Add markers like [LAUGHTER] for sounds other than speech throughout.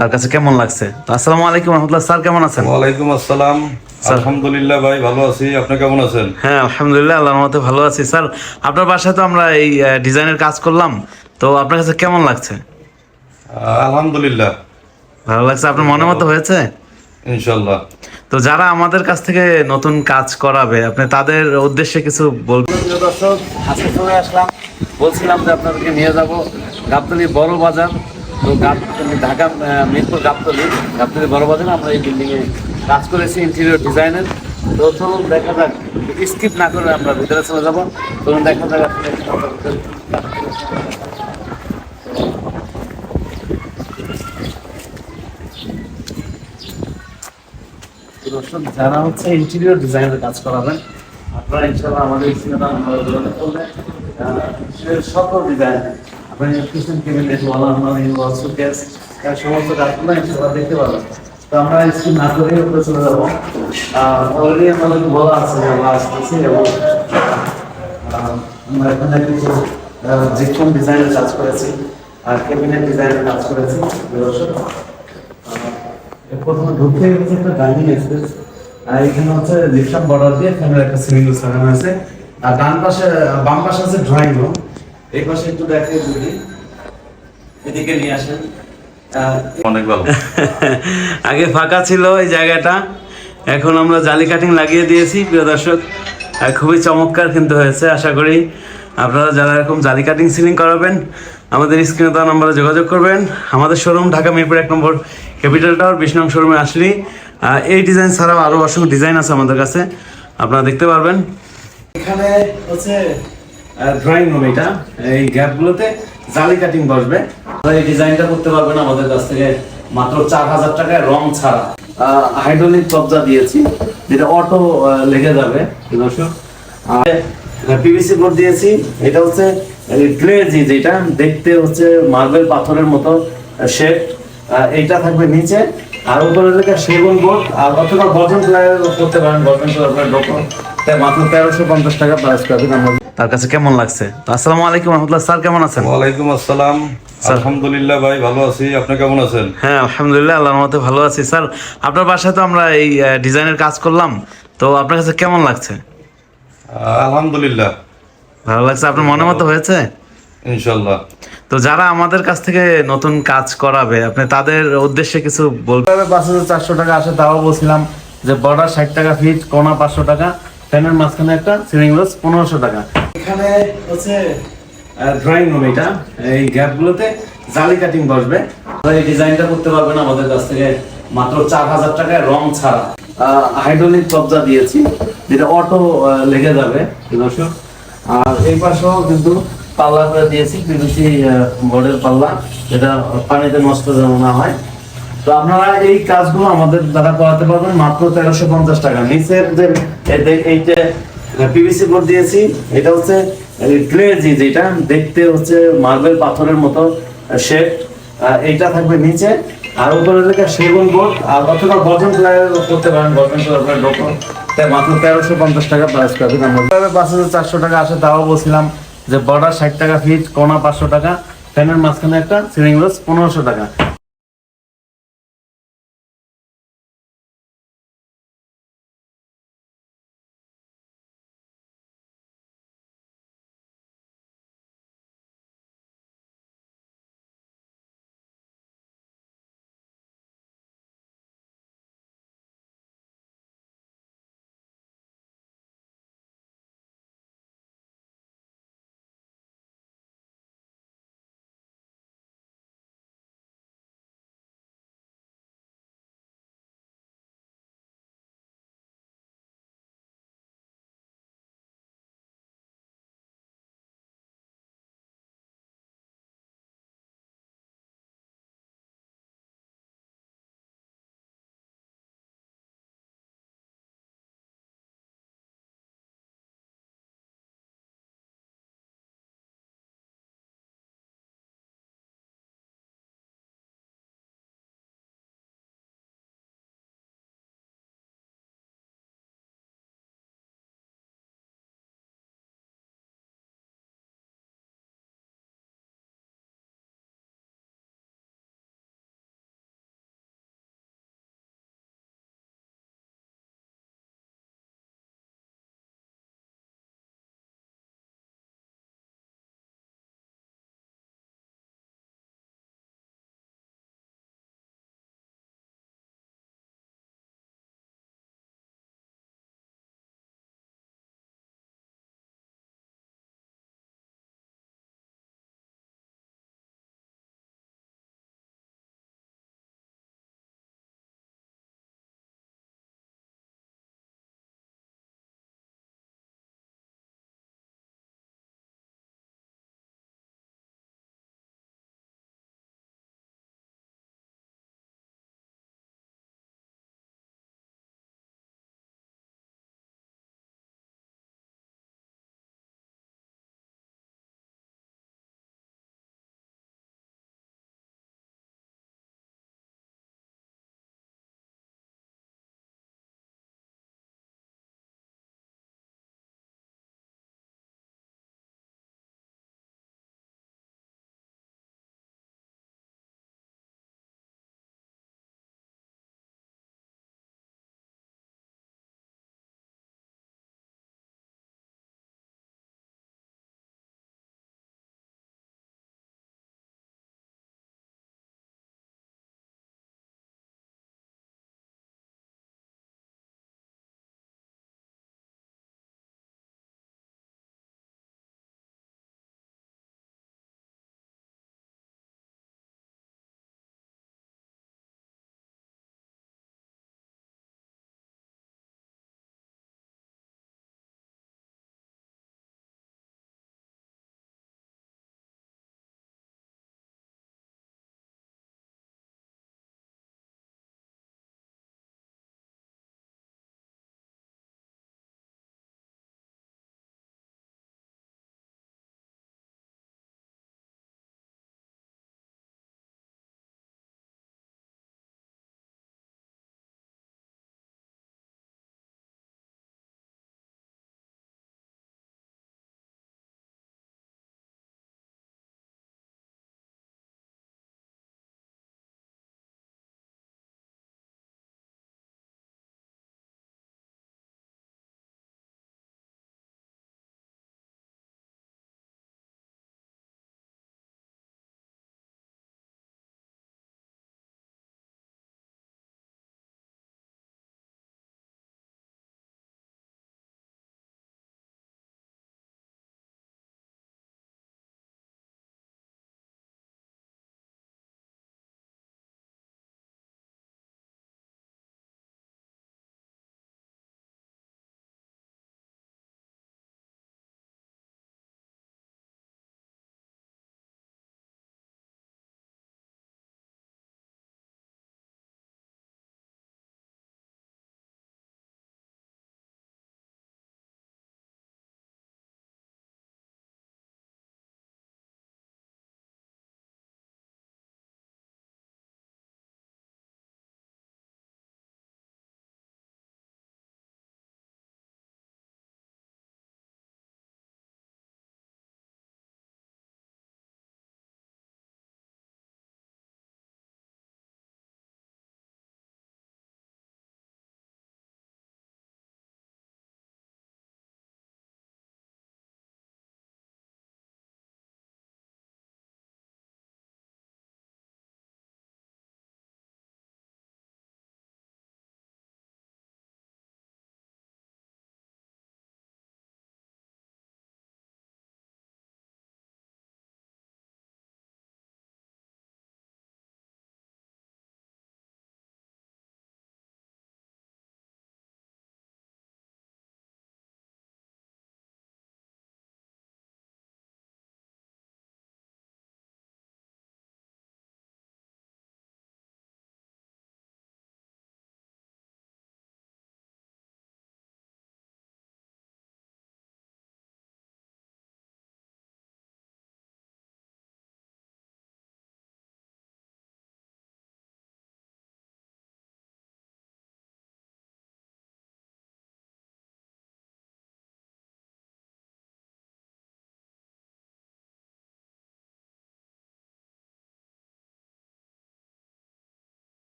তার কাছে কেমন লাগছে? তো আসসালামু আলাইকুম রহমতুল্লাহ। স্যার কেমন আছেন? ওয়ালাইকুম আসসালাম। আলহামদুলিল্লাহ ভাই ভালো আছি। আপনি কেমন আছেন? হ্যাঁ আলহামদুলিল্লাহ আল্লাহর মতে ভালো আছি। স্যার আপনার বাসায় তো আমরা এই ডিজাইনের কাজ করলাম। তো আপনার কাছে কেমন লাগছে? আলহামদুলিল্লাহ। ভালো লাগছে? আপনার মনের মতো হয়েছে? ইনশাল্লাহ তো যারা আমাদের কাছ থেকে নতুন কাজ করাবে আপনি তাদের উদ্দেশ্যে কিছু বলবেন দর্শক আজকে চলে আসলাম। বলছিলাম যে আপনাদেরকে নিয়ে যাব গাবতলি বড় বাজার। তো ঢাকা মিরপুর গাবতলি গাবতলি বড় বাজারে আমরা এই বিল্ডিং এ কাজ করেছি ইন্টেরিয়র ডিজাইনের তো চলুন দেখা যাক স্কিপ না করে আমরা ভিতরে চলে যাব। চলুন দেখা যাক যারা হচ্ছে ইন্টেরিয়র ডিজাইনের কাজ করাবেন, আপনারা ইনশাআল্লাহ আমাদের সিনেমা সকল ডিজাইন কিচেন ক্যাবিনেট ওয়াল ইনশাআল্লাহ দেখতে পাবেন তো আমরা স্কিপ না করে উপরে চলে যাব। অলরেডি আমাদের বলা আছে, আমরা আসতেছি এবং আমরা এখানে কিছু জিপসন ডিজাইনের কাজ করেছি আর ক্যাবিনেট ডিজাইনের কাজ করেছি। প্রথমে ঢুকে হচ্ছে একটা ডাইনিং স্পেস আর এখানে হচ্ছে জিপসাম বর্ডার দিয়ে এখানে একটা সিলিং লাগানো আছে। আর ডান পাশে, বাম পাশে আছে ড্রয়িং রুম এই পাশে একটু দেখে যদি। এদিকে নিয়ে আসেন। অনেক ভালো। [LAUGHS] আগে ফাঁকা ছিল এই জায়গাটা। এখন আমরা জালি কাটিং লাগিয়ে দিয়েছি প্রিয় দর্শক। আর খুবই চমৎকার কিন্তু হয়েছে আশা করি আপনারা যারা এরকম জালি কাটিং সিলিং করাবেন আমাদের স্ক্রিনে দেওয়া নম্বরে যোগাযোগ করবেন। আমাদের শোরুম ঢাকা মিরপুর এক নম্বর ক্যাপিটাল টাওয়ার বিশ নং শোরুমে আসলেই আহ, এই ডিজাইন ছাড়াও আরও অসংখ্য ডিজাইন আছে আমাদের কাছে। আপনারা দেখতে পারবেন। এখানে হচ্ছে ড্রয়িং রুম এটা। এই গ্যাপগুলোতে জালি কাটিং বসবে। এই ডিজাইনটা করতে পারবেন আমাদের কাছ থেকে মাত্র চার হাজার টাকায় রং ছাড়া। হাইড্রোলিক কবজা দিয়েছি যেটা অটো লেগে যাবে দর্শক। আর পিভিসি বোর্ড দিয়েছি এটা হচ্ছে গ্লেজি যেটা দেখতে হচ্ছে মার্বেল পাথরের মতো শেপ এইটা থাকবে নিচে আর উপরে লেখা সেগুন বোর্ড আর অথবা গর্জন প্লায়ের করতে পারেন গর্জন আপনার লোক তাই মাত্র তেরোশো পঞ্চাশ টাকা প্রাইস পাবেন আমাদের। তার কাছে কেমন লাগছে? তো আসসালামু আলাইকুম রহমতুল্লাহ স্যার কেমন আছেন? ওয়ালাইকুম আসসালাম। আলহামদুলিল্লাহ ভাই ভালো আছি। আপনি কেমন আছেন? হ্যাঁ আলহামদুলিল্লাহ আল্লাহর মতে ভালো আছি। স্যার আপনার বাসায় তো আমরা এই ডিজাইনের কাজ করলাম। তো আপনার কাছে কেমন লাগছে? আলহামদুলিল্লাহ। ভালো লাগছে? আপনার মনের মতো হয়েছে? ইনশাল্লাহ তো যারা আমাদের কাছ থেকে নতুন কাজ করাবে আপনি তাদের উদ্দেশ্যে কিছু বলবেন পাঁচ হাজার চারশো টাকা আসে তাও বলছিলাম যে বর্ডার ষাট টাকা ফিট কোনা পাঁচশো টাকা ফ্যানের মাঝখানে একটা সিলিং রোজ পনেরোশো টাকা। এখানে হচ্ছে ড্রয়িং রুম এটা। এই গ্যাপগুলোতে জালি কাটিং বসবে। এই ডিজাইনটা করতে পারবেন আমাদের কাছ থেকে মাত্র চার হাজার টাকায় রং ছাড়া। হাইড্রোলিক কবজা দিয়েছি, যেটা অটো লেগে যাবে আর এই পাশেও কিন্তু পাল্লা করে দিয়েছি পিভিসি বোর্ডের পাল্লা, যেটা পানিতে নষ্ট যেন না হয়। তো আপনারা এই কাজগুলো আমাদের দ্বারা করাতে পারবেন মাত্র তেরোশো পঞ্চাশ টাকা। নিচের যে- এই যে পিভিসি বোর্ড দিয়েছি। এটা হচ্ছে গ্লেজি যেটা, দেখতে হচ্ছে মার্বেল পাথরের মতো শেপ এইটা থাকবে নিচে। আর উপরে সেগুন বোর্ড আর অথবা করতে পারেন। আপনার মাত্র তেরোশো পঞ্চাশ টাকা প্রাইস পাঁচ হাজার চারশো টাকা আসে, তাও বলছিলাম যে বর্ডার ষাট টাকা ফিট কোনা পাঁচশো টাকা। ফ্যানের মাঝখানে একটা সিলিং রোজ পনেরোশো টাকা।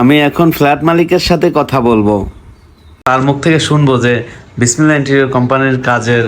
আমি এখন ফ্ল্যাট মালিকের সাথে কথা বলব। তার মুখ থেকে শুনব যে বিসমিল্লা ইন্টেরিয়র কোম্পানির কাজের